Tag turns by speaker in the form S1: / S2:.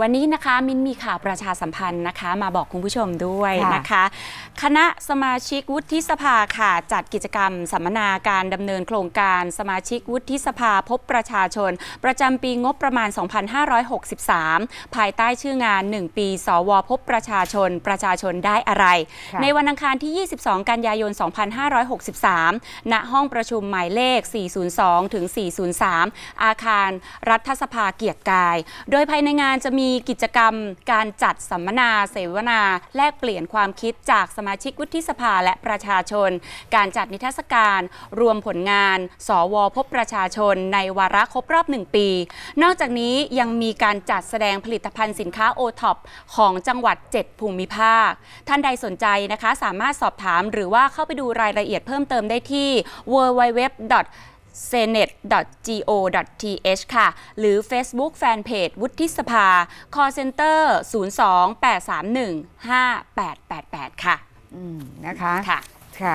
S1: วันนี้นะคะมินมีข่าวประชาสัมพันธ์นะคะ มาบอกคุณผู้ชมด้วย
S2: ค่ะ
S1: นะคะ คณะสมาชิกวุฒิสภาค่ะจัดกิจกรรมสัมมนาการดำเนินโครงการสมาชิกวุฒิสภาพบประชาชน ประจำปีงบประมาณ 2563 ภายใต้ชื่องาน 1 ปี สวพบประชาชน ประชาชนได้อะไร
S2: ค่ะ
S1: ในวันอังคารที่ 22 กันยายน 2563 ณห้องประชุมหมายเลข 402ถึง403 อาคารรัฐสภาเกียรติกาย โดยภายในงานจะมีีกิจกรรมการจัดสัมมนาเสวนาแลกเปลี่ยนความคิดจากสมาชิกวุฒิสภาและประชาชน การจัดนิทรรศการ รวมผลงาน สวพบประชาชน ในวาระครบรอบ1ปี นอกจากนี้ยังมีการจัดแสดงผลิตภัณฑ์สินค้าโอท็อปของจังหวัด 7 ภูมิภาค ท่านใดสนใจนะคะ สามารถสอบถามหรือว่าเข้าไปดูรายละเอียดเพิ่มเติมได้ที่ www senet.go.th ค่ะ หรือ Facebook Fanpage วุฒิสภา call center 02 831 5888 ค่ะ
S2: อืมนะคะ
S1: ค่ะ
S2: ค่ะ